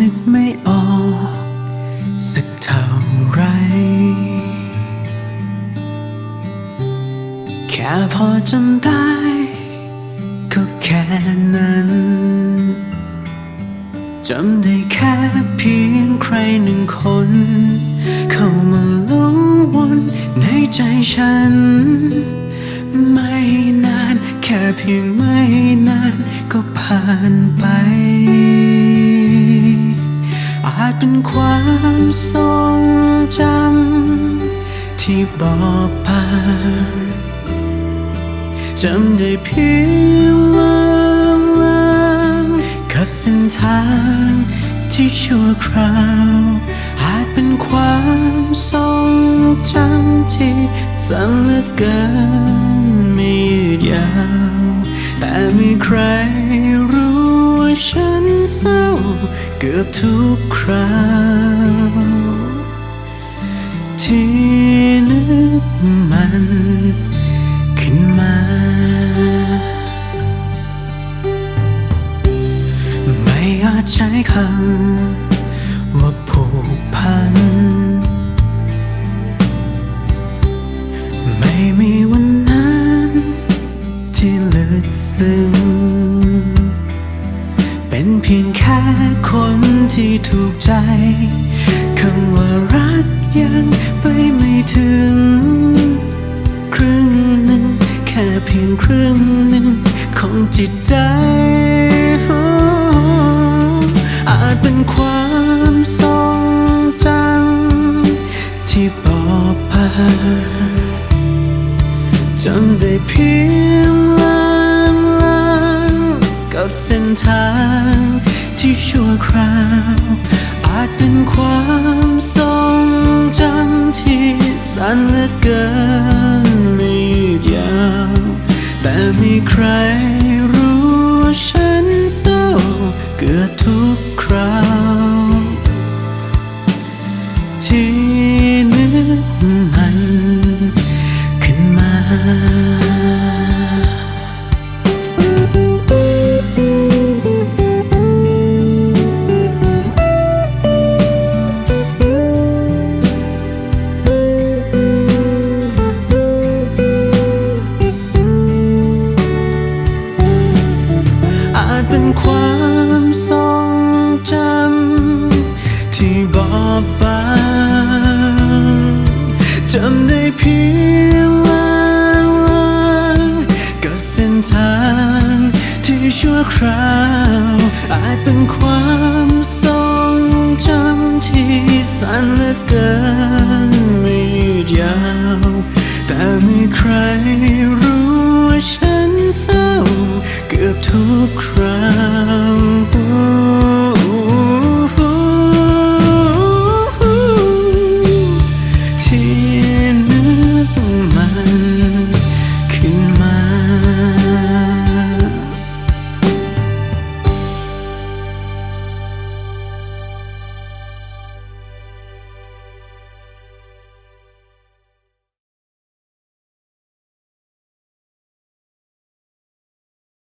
นึกไม่ออกสักเท่าไร แค่พอจำได้ ก็แค่นั้น จำได้แค่เพียงใครหนึ่งคน เข้ามาหลงวนในใจฉัน ไม่นาน แค่เพียงไม่นานก็ผ่าน เป็นความทรงจำที่บอบบางจำได้เพียงลางลางๆกับเส้นทางที่ชั่วคราวอาจเป็นความทรงจำที่สั้นเหลือเกินไม่ยืดยาว แต่มีใครรู้ว่าฉันเศร้า เกือบทุกคราวที่นึกมันขึ้นมา ไม่อาจใช้คำว่าผูกพัน ไม่มีวันนั้นที่ลึกซึ้ง ถูกใจคำว่ารักยังไปไม่ถึง ครึ่งหนึ่งแค่เพียงครึ่งหนึ่งของจิตใจ อาจเป็นความทรงจำที่บอบบาจำได้เพียงลางลางๆกับเส้นทาง ที่ชั่วคราว อาจเป็นความทรงจำที่สั้นเหลือเกินไม่ยืดยาว แต่มีใคร อาจเป็นความทรงจำที่บอบบางจำได้เพียงลางลางๆกับเส้นทางที่ชั่วคราว อาจเป็นความทรงจำที่สั้นเหลือเกิน ใ